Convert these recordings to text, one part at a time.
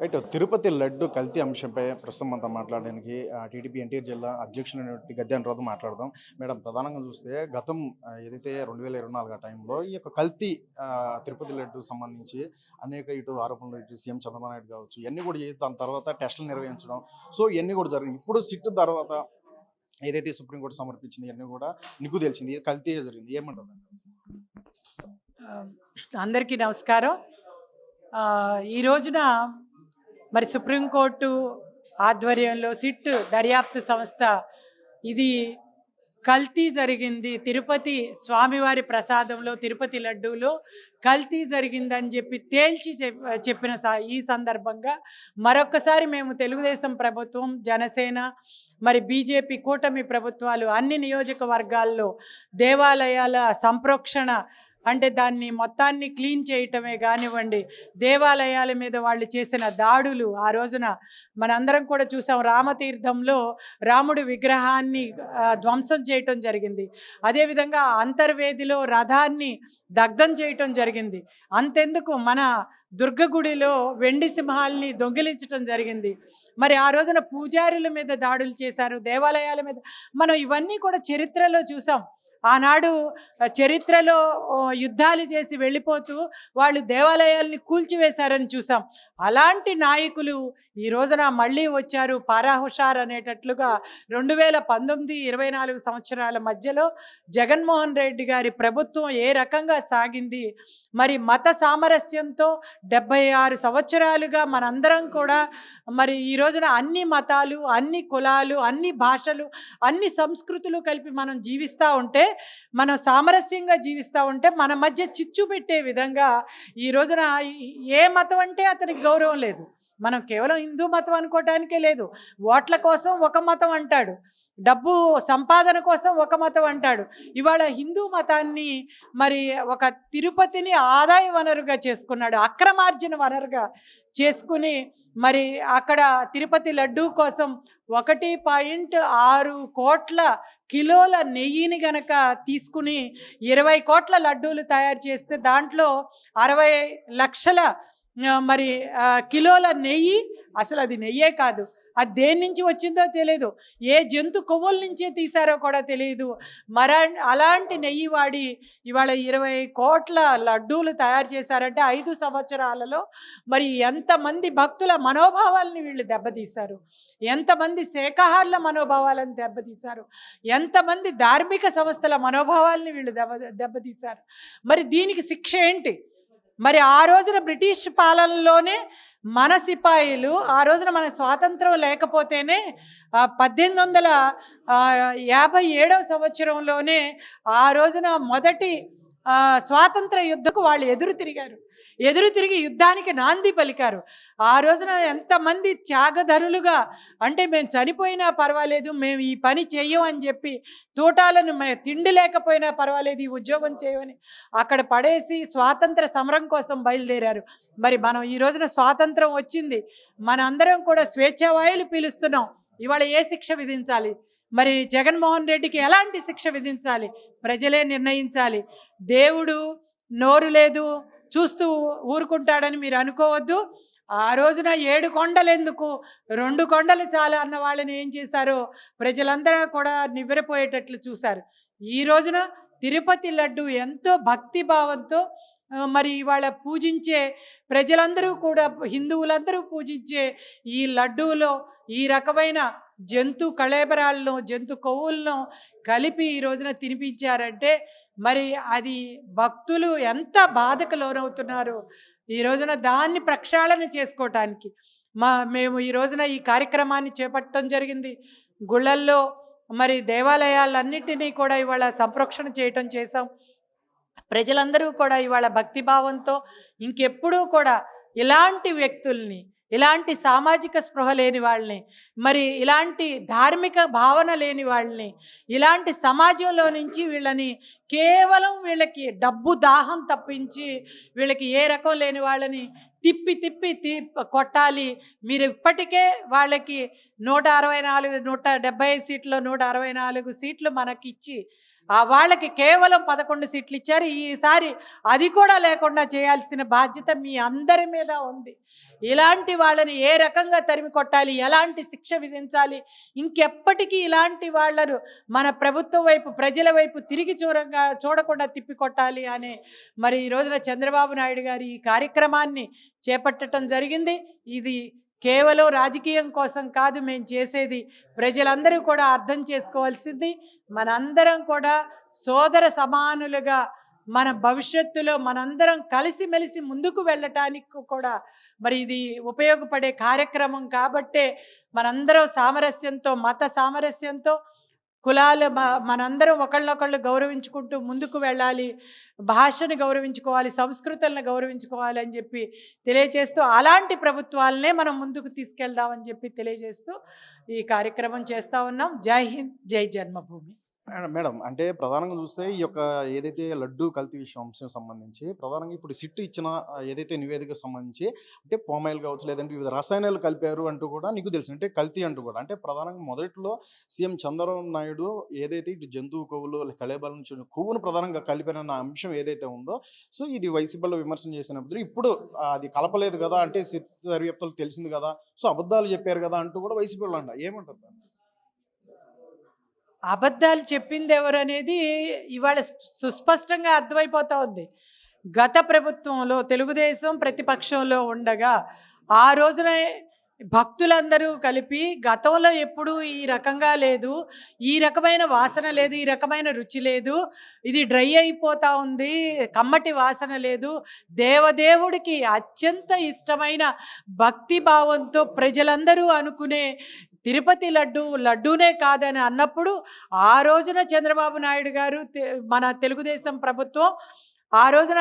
Right Tirupati laddu కల్తీ అంశంపై ప్రస్తుతం మనతో మాట్లాడడానికి టీడీపీ ఎన్టీఆర్ జిల్లా అధ్యక్షుడైనటువంటి గద్దె రోజు మాట్లాడదాం. మేడం ప్రధానంగా చూస్తే గతం ఏదైతే రెండు వేల ఇరవై నాలుగు ఆ టైంలో ఈ యొక్క కల్తీ తిరుపతి లడ్డు సంబంధించి అనేక ఇటు ఆరోపణలు ఇటు సీఎం చంద్రబాబు నాయుడు కావచ్చు ఇవన్నీ కూడా చేసి దాని తర్వాత టెస్టులు నిర్వహించడం. సో ఇవన్నీ కూడా జరిగింది ఇప్పుడు సిట్ తర్వాత ఏదైతే సుప్రీంకోర్టు సమర్పించింది ఇవన్నీ కూడా నిగ్గు తెలిసింది కల్తీ జరిగింది. ఏమంటారు అందరికీ నమస్కారం. ఈ రోజున మరి సుప్రీంకోర్టు ఆధ్వర్యంలో సిట్ దర్యాప్తు సంస్థ ఇది కల్తీ జరిగింది. తిరుపతి స్వామివారి ప్రసాదంలో తిరుపతి లడ్డూలో కల్తీ జరిగిందని చెప్పి తేల్చి చెప్పిన ఈ సందర్భంగా మరొక్కసారి మేము తెలుగుదేశం ప్రభుత్వం జనసేన మరి బీజేపీ కూటమి ప్రభుత్వాలు అన్ని నియోజకవర్గాల్లో దేవాలయాల సంప్రోక్షణ అంటే దాన్ని మొత్తాన్ని క్లీన్ చేయటమే కానివ్వండి. దేవాలయాల మీద వాళ్ళు చేసిన దాడులు ఆ రోజున మనందరం కూడా చూసాం. రామతీర్థంలో రాముడి విగ్రహాన్ని ధ్వంసం చేయటం జరిగింది. అదేవిధంగా అంతర్వేదిలో రథాన్ని దగ్ధం చేయటం జరిగింది. అంతెందుకు మన దుర్గగుడిలో వెండి సింహాల్ని దొంగిలించటం జరిగింది. మరి ఆ రోజున పూజారుల మీద దాడులు చేశారు దేవాలయాల మీద. మనం ఇవన్నీ కూడా చరిత్రలో చూసాం. ఆనాడు చరిత్రలో యుద్ధాలు చేసి వెళ్ళిపోతూ వాళ్ళు దేవాలయాల్ని కూల్చివేశారని చూసాం. అలాంటి నాయకులు ఈ రోజున మళ్ళీ వచ్చారు పారాహుషార్ అనేటట్లుగా రెండు వేల పంతొమ్మిది ఇరవై నాలుగు సంవత్సరాల మధ్యలో జగన్మోహన్ రెడ్డి గారి ప్రభుత్వం ఏ రకంగా సాగింది? మరి మత సామరస్యంతో డెబ్భై ఆరు సంవత్సరాలుగా మనందరం కూడా మరి ఈ రోజున అన్ని మతాలు అన్ని కులాలు అన్ని భాషలు అన్ని సంస్కృతులు కలిపి మనం జీవిస్తూ ఉంటే మనం సామరస్యంగా జీవిస్తూ ఉంటే మన మధ్య చిచ్చు పెట్టే విధంగా ఈ రోజున ఏ మతం అంటే అతనికి గౌరవం లేదు. మనం కేవలం హిందూ మతం అనుకోవటానికే లేదు. ఓట్ల కోసం ఒక మతం అంటాడు. డబ్బు సంపాదన కోసం ఒక మతం అంటాడు. ఇవాళ హిందూ మతాన్ని మరి ఒక తిరుపతిని ఆదాయ వనరుగా చేసుకున్నాడు. అక్రమార్జన వనరుగా చేసుకుని మరి అక్కడ తిరుపతి లడ్డూ కోసం ఒకటి పాయింట్ ఆరు కోట్ల కిలోల నెయ్యిని గనక తీసుకుని ఇరవై కోట్ల లడ్డూలు తయారు చేస్తే దాంట్లో అరవై లక్షల మరి కిలోల నెయ్యి అసలు అది నెయ్యే కాదు. అది దేని నుంచి వచ్చిందో తెలియదు ఏ జంతు కొవ్వుల నుంచే తీశారో కూడా తెలియదు మర అలాంటి నెయ్యి వాడి ఇవాళ ఇరవై కోట్ల లడ్డూలు తయారు చేశారంటే ఐదు సంవత్సరాలలో మరి ఎంతమంది భక్తుల మనోభావాలని వీళ్ళు దెబ్బతీశారు? ఎంతమంది శాఖాహారుల మనోభావాలను దెబ్బతీశారు? ఎంతమంది ధార్మిక సంస్థల మనోభావాలని వీళ్ళు దెబ్బ దెబ్బతీశారు? మరి దీనికి శిక్ష ఏంటి? మరి ఆ రోజున బ్రిటిష్ పాలనలోనే మన సిపాయిలు ఆ రోజున మన స్వాతంత్రం లేకపోతేనే పద్దెనిమిది వందల యాభై ఏడవ సంవత్సరంలోనే ఆ రోజున మొదటి స్వాతంత్ర యుద్ధకు వాళ్ళు ఎదురు తిరిగారు. ఎదురు తిరిగి యుద్ధానికి నాంది పలికారు. ఆ రోజున ఎంతమంది త్యాగధరులుగా అంటే మేము చనిపోయినా పర్వాలేదు మేము ఈ పని చెయ్యం అని చెప్పి తోటాలను మే తిండి లేకపోయినా పర్వాలేదు ఈ ఉద్యోగం చేయమని అక్కడ పడేసి స్వాతంత్ర సమరం కోసం బయలుదేరారు. మరి మనం ఈ రోజున స్వాతంత్రం వచ్చింది. మనందరం కూడా స్వేచ్ఛావాయులు పీలుస్తున్నాం. ఇవాళ ఏ శిక్ష విధించాలి? మరి జగన్మోహన్ రెడ్డికి ఎలాంటి శిక్ష విధించాలి? ప్రజలే నిర్ణయించాలి. దేవుడు నోరు లేదు చూస్తూ ఊరుకుంటాడని మీరు అనుకోవద్దు. ఆ రోజున ఏడు కొండలు ఎందుకు రెండు కొండలు చాలు అన్న వాళ్ళని ఏం చేశారో? ప్రజలందరూ కూడా నివ్వెరపోయేటట్లు చూశారు. ఈ రోజున తిరుపతి లడ్డు ఎంతో భక్తి భావంతో మరి ఇవాళ పూజించే ప్రజలందరూ కూడా హిందువులందరూ పూజించే ఈ లడ్డూలో ఈ రకమైన జంతు కళేబరాలను జంతు కొవ్వులను కలిపి ఈ రోజున తినిపించారంటే మరి అది భక్తులు ఎంత బాధకు లోనవుతున్నారు? ఈ రోజున దాన్ని ప్రక్షాళన చేసుకోవటానికి మా మేము ఈ రోజున ఈ కార్యక్రమాన్ని చేపట్టడం జరిగింది. గుళ్ళల్లో మరి దేవాలయాలన్నిటినీ కూడా ఇవాళ సంప్రోక్షణ చేయటం చేశాం. ప్రజలందరూ కూడా ఇవాళ భక్తిభావంతో ఇంకెప్పుడూ కూడా ఇలాంటి వ్యక్తుల్ని ఇలాంటి సామాజిక స్పృహ లేని వాళ్ళని మరి ఇలాంటి ధార్మిక భావన లేని వాళ్ళని ఇలాంటి సమాజంలో నుంచి వీళ్ళని కేవలం వీళ్ళకి డబ్బు దాహం తప్పించి వీళ్ళకి ఏ రకం లేని వాళ్ళని తిప్పి తిప్పి తి కొట్టాలి. మీరు ఇప్పటికే వాళ్ళకి నూట అరవై నాలుగు నూట డెబ్బై సీట్లో నూట అరవై నాలుగు సీట్లు మనకిచ్చి ఆ వాళ్ళకి కేవలం పదకొండు సీట్లు ఇచ్చారు. ఈసారి అది కూడా లేకుండా చేయాల్సిన బాధ్యత మీ అందరి మీద ఉంది. ఇలాంటి వాళ్ళని ఏ రకంగా తరిమి కొట్టాలి? ఎలాంటి శిక్ష విధించాలి? ఇంకెప్పటికీ ఇలాంటి వాళ్ళను మన ప్రభుత్వం వైపు ప్రజల వైపు తిరిగి చూరంగా చూడకుండా తిప్పికొట్టాలి అనే మరి ఈ రోజున చంద్రబాబు నాయుడు గారి ఈ కార్యక్రమాన్ని చేపట్టడం జరిగింది. ఇది కేవలం రాజకీయం కోసం కాదు మేము చేసేది ప్రజలందరూ కూడా అర్థం చేసుకోవాల్సింది. మనందరం కూడా సోదర సమానులుగా మన భవిష్యత్తులో మనందరం కలిసిమెలిసి ముందుకు వెళ్ళటానికి కూడా మరి ఇది ఉపయోగపడే కార్యక్రమం కాబట్టే మనందరం సామరస్యంతో మత సామరస్యంతో కులాలు మ- మనందరం ఒకళ్ళొకళ్ళు గౌరవించుకుంటూ ముందుకు వెళ్ళాలి భాషను గౌరవించుకోవాలి సంస్కృతులను గౌరవించుకోవాలి అని చెప్పి తెలియజేస్తూ అలాంటి ప్రభుత్వాలనే మనం ముందుకు తీసుకెళ్దామని చెప్పి తెలియజేస్తూ ఈ కార్యక్రమం చేస్తూ ఉన్నాం. జై హింద్ జై జన్మభూమి. మేడం- అంటే ప్రధానంగా చూస్తే ఈ యొక్క ఏదైతే లడ్డు కల్తీ విషయం అంశం సంబంధించి ప్రధానంగా ఇప్పుడు సిట్ ఇచ్చిన ఏదైతే నివేదిక సంబంధించి అంటే పోమాయిల్ కావచ్చు లేదంటే వివిధ రసాయనాలు కలిపారు అంటూ కూడా నీకు తెలుసు అంటే కల్తీ అంటూ కూడా. అంటే ప్రధానంగా మొదట్లో సీఎం చంద్రబాబు నాయుడు ఏదైతే ఇటు జంతువు కొవ్వులు కళేబల నుంచి కొవ్వును ప్రధానంగా కలిపారన్న అంశం ఏదైతే ఉందో సో ఇది వైసీపీలో విమర్శన చేసినప్పుడు ఇప్పుడు అది కలపలేదు కదా అంటే సిట్ దర్యాప్తులు తెలిసింది కదా సో అబద్ధాలు చెప్పారు కదా అంటూ కూడా వైసీపీలో అంట. ఏమంటారు అబద్ధాలు చెప్పింది ఎవరనేది ఇవాళ సుస్పష్టంగా అర్థమైపోతా ఉంది. గత ప్రభుత్వంలో తెలుగుదేశం ప్రతిపక్షంలో ఉండగా ఆ రోజున భక్తులందరూ కలిపి గతంలో ఎప్పుడూ ఈ రకంగా లేదు ఈ రకమైన వాసన లేదు ఈ రకమైన రుచి లేదు ఇది డ్రై అయిపోతా ఉంది కమ్మటి వాసన లేదు. దేవదేవుడికి అత్యంత ఇష్టమైన భక్తి భావంతో ప్రజలందరూ అనుకునే తిరుపతి లడ్డు లడ్డూనే కాదని అన్నప్పుడు ఆ రోజున చంద్రబాబు నాయుడు గారు మన తెలుగుదేశం ప్రభుత్వం ఆ రోజున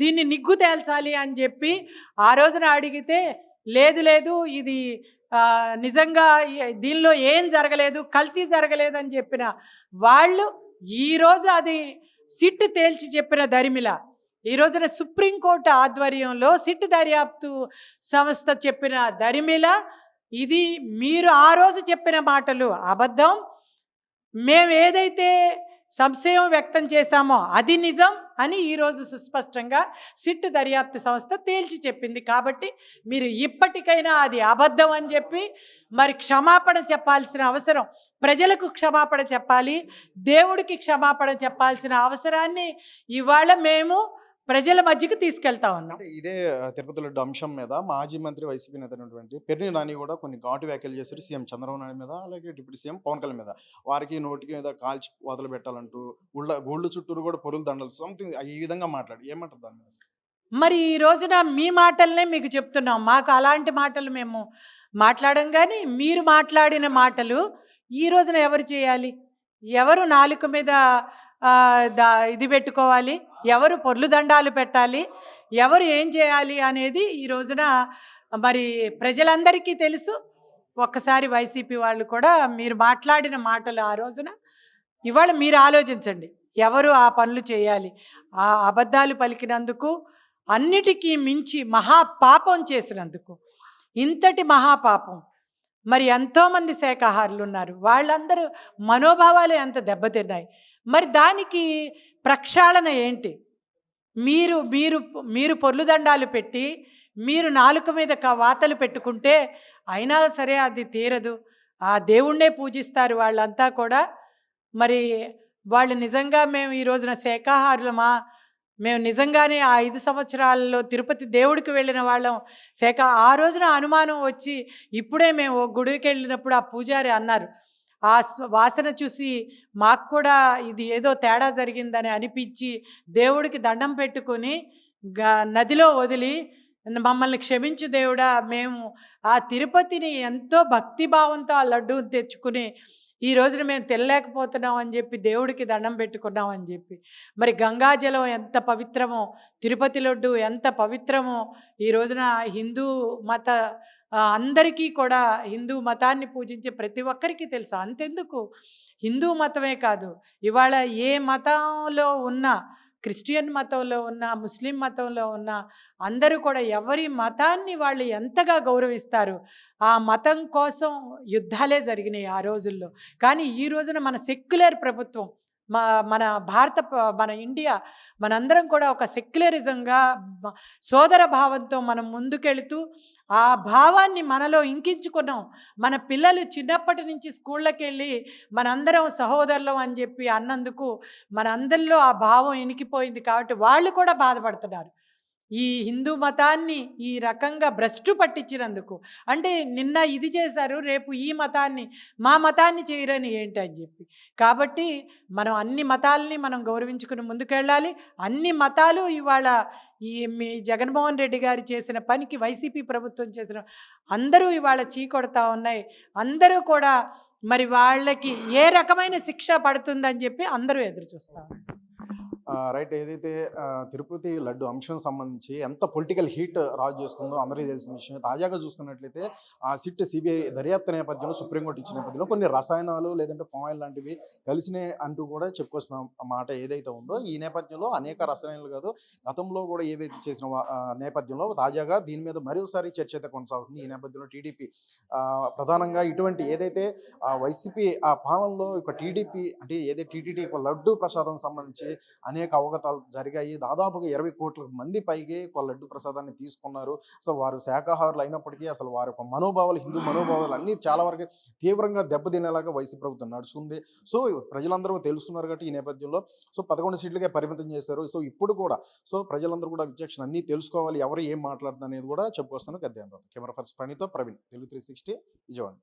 దీన్ని నిగ్గు తేల్చాలి అని చెప్పి ఆ రోజున అడిగితే లేదు లేదు ఇది నిజంగా దీనిలో ఏం జరగలేదు కల్తీ జరగలేదు అని చెప్పిన వాళ్ళు ఈరోజు అది సిట్ తేల్చి చెప్పిన దరిమిల ఈ రోజున సుప్రీంకోర్టు ఆధ్వర్యంలో సిట్ దర్యాప్తు సంస్థ చెప్పిన దరిమిల ఇది మీరు ఆ రోజు చెప్పిన మాటలు. అబద్ధం. మేము ఏదైతే సంశయం వ్యక్తం చేశామో అది నిజం అని ఈరోజు సుస్పష్టంగా సిట్ దర్యాప్తు సంస్థ తేల్చి చెప్పింది. కాబట్టి మీరు ఇప్పటికైనా అది అబద్ధం అని చెప్పి మరి క్షమాపణ చెప్పాల్సిన అవసరం. ప్రజలకు క్షమాపణ చెప్పాలి. దేవుడికి క్షమాపణ చెప్పాల్సిన అవసరాన్ని ఇవాళ మేము ప్రజల మధ్యకి తీసుకెళ్తా ఉన్నాం. ఇదే ఆ, తిరుపతి లడ్డు అంశం మీద మాజీ మంత్రి వైసీపీ నేత అయినటువంటి పెర్ని నాని కూడా కొన్ని ఘాటు వ్యాఖ్యలు చేశారు. సీఎం చంద్రబాబు నాయుడు మీద అలాగే డిప్యూటీ సీఎం పవన్ కళ్యాణ్ మీద. వారికి నోటికి మీద కాల్చి వదలు పెట్టాలంటూ గుళ్ళ గుళ్ళు చుట్టూరు కూడా పొరులు దండలు సంథింగ్ ఈ విధంగా మాట్లాడి ఏమంటారు దాని మీద? మరి ఈ రోజున మీ మాటలనే మీకు చెప్తున్నాం. మాకు అలాంటి మాటలు మేము మాట్లాడం కానీ మీరు మాట్లాడిన మాటలు ఈ రోజున ఎవరు చేయాలి? ఎవరు నాలుక మీద ఇది పెట్టుకోవాలి. ఎవరు పొర్లు దండాలు పెట్టాలి? ఎవరు ఏం చేయాలి అనేది ఈ రోజున మరి ప్రజలందరికీ తెలుసు. ఒక్కసారి వైసీపీ వాళ్ళు కూడా మీరు మాట్లాడిన మాటలు ఆ రోజున ఇవాళ మీరు ఆలోచించండి. ఎవరు ఆ పనులు చేయాలి? ఆ అబద్ధాలు పలికినందుకు అన్నిటికీ మించి మహాపాపం చేసినందుకు. ఇంతటి మహాపాపం. మరి ఎంతోమంది శాఖాహారులు ఉన్నారు. వాళ్ళందరూ మనోభావాలు ఎంత దెబ్బతిన్నాయి. మరి దానికి ప్రక్షాళన ఏంటి? మీరు మీరు మీరు పొర్లుదండాలు పెట్టి మీరు నాలుక మీద వాతలు పెట్టుకుంటే అయినా సరే అది తీరదు. ఆ దేవుణ్ణే పూజిస్తారు వాళ్ళంతా కూడా. మరి వాళ్ళు నిజంగా మేము ఈ రోజున శాఖాహారులమా? మేము నిజంగానే ఆ ఐదు సంవత్సరాలలో తిరుపతి దేవుడికి వెళ్ళిన వాళ్ళం. శాఖ ఆ రోజున అనుమానం వచ్చి ఇప్పుడే మేము గుడికి వెళ్ళినప్పుడు ఆ పూజారి అన్నారు. ఆ స్- వాసన చూసి మాకు కూడా ఇది ఏదో తేడా జరిగిందని అనిపించి దేవుడికి దండం పెట్టుకొని గ- నదిలో వదిలి మమ్మల్ని క్షమించు దేవుడా మేము ఆ తిరుపతిని ఎంతో భక్తిభావంతో ఆ లడ్డు తెచ్చుకుని ఈ రోజున మేము తెల్లలేకపోతున్నాం అని చెప్పి దేవుడికి దండం పెట్టుకున్నాం అని చెప్పి. మరి గంగాజలం ఎంత పవిత్రమో తిరుపతి లడ్డు ఎంత పవిత్రమో ఈ రోజున హిందూ మత అందరికీ కూడా హిందూ మతాన్ని పూజించే ప్రతి ఒక్కరికి తెలుసు? అంతెందుకు? హిందూ మతమే కాదు ఇవాళ ఏ మతంలో ఉన్నా క్రిస్టియన్ మతంలో ఉన్న ముస్లిం మతంలో ఉన్న అందరూ కూడా ఎవరి మతాన్ని వాళ్ళు ఎంతగా గౌరవిస్తారు? ఆ మతం కోసం యుద్ధాలే జరిగినాయి ఆ రోజుల్లో. కానీ ఈ రోజున మన సెక్యులర్ ప్రభుత్వం మా మన భారత మన ఇండియా మనందరం కూడా ఒక సెక్యులరిజంగా సోదర భావంతో మనం ముందుకెళుతూ ఆ భావాన్ని మనలో ఇంకించుకున్నాం. మన పిల్లలు చిన్నప్పటి నుంచి స్కూళ్ళకి వెళ్ళి మనందరం సహోదరులం అని చెప్పి అన్నందుకు మనందరిలో ఆ భావం ఇనికిపోయింది కాబట్టి వాళ్ళు కూడా బాధపడుతున్నారు. ఈ హిందూ మతాన్ని ఈ రకంగా భ్రష్టు పట్టించినందుకు. అంటే నిన్న ఇది చేశారు రేపు ఈ మతాన్ని మా మతాన్ని చేయరని ఏంటి అని చెప్పి. కాబట్టి మనం అన్ని మతాలని మనం గౌరవించుకుని ముందుకెళ్ళాలి. అన్ని మతాలు ఇవాళ ఈ మీ జగన్మోహన్ రెడ్డి గారు చేసిన పనికి వైసీపీ ప్రభుత్వం చేసిన అందరూ ఇవాళ చీకొడతా ఉన్నాయి. అందరూ కూడా మరి వాళ్ళకి ఏ రకమైన శిక్ష పడుతుందని చెప్పి అందరూ ఎదురు చూస్తారు రైట్ ఏదైతే తిరుపతి లడ్డు అంశం సంబంధించి ఎంత పొలిటికల్ హీట్ రాజు చేసుకుందో అందరికీ తెలిసిన విషయం. తాజాగా చూసుకున్నట్లయితే ఆ సిట్ సిబిఐ దర్యాప్తు నేపథ్యంలో సుప్రీంకోర్టు ఇచ్చిన నేపథ్యంలో కొన్ని రసాయనాలు లేదంటే పామాయిల్ లాంటివి కలిసినాయి అంటూ కూడా చెప్పుకొస్తున్న మాట ఏదైతే ఉందో ఈ నేపథ్యంలో అనేక రసాయనాలు కాదు గతంలో కూడా ఏవైతే చేసిన నేపథ్యంలో తాజాగా దీని మీద మరోసారి చర్చ అయితే కొనసాగుతుంది. ఈ నేపథ్యంలో టీడీపీ ప్రధానంగా ఇటువంటి ఏదైతే వైసీపీ ఆ పాలనలో ఒక టీడీపీ అంటే ఏదైతే టీటీడీ లడ్డు ప్రసాదం సంబంధించి అనేక అవగతాలు జరిగాయి. దాదాపుగా ఇరవై కోట్ల మంది పైకి ఒక లడ్డు ప్రసాదాన్ని తీసుకున్నారు. అసలు వారు శాఖాహారులు అయినప్పటికీ అసలు వారి యొక్క మనోభావాలు హిందూ మనోభావాలు అన్నీ చాలా వరకు తీవ్రంగా దెబ్బతినేలాగా వైసీ ప్రభుత్వం నడుచుకుంది. సో ప్రజలందరూ తెలుస్తున్నారు కాబట్టి ఈ నేపథ్యంలో. సో పదకొండు సీట్లకే పరిమితం చేశారు. సో ఇప్పుడు కూడా సో ప్రజలందరూ కూడా విచక్షణ అన్నీ తెలుసుకోవాలి. ఎవరు ఏం మాట్లాడుతున్నారు అనేది కూడా చెప్పుకొస్తాను. గద్దేంద్ర కెమెరా ఫస్ట్ ప్రణీతో Praveen. Telugu three sixty Vijayawada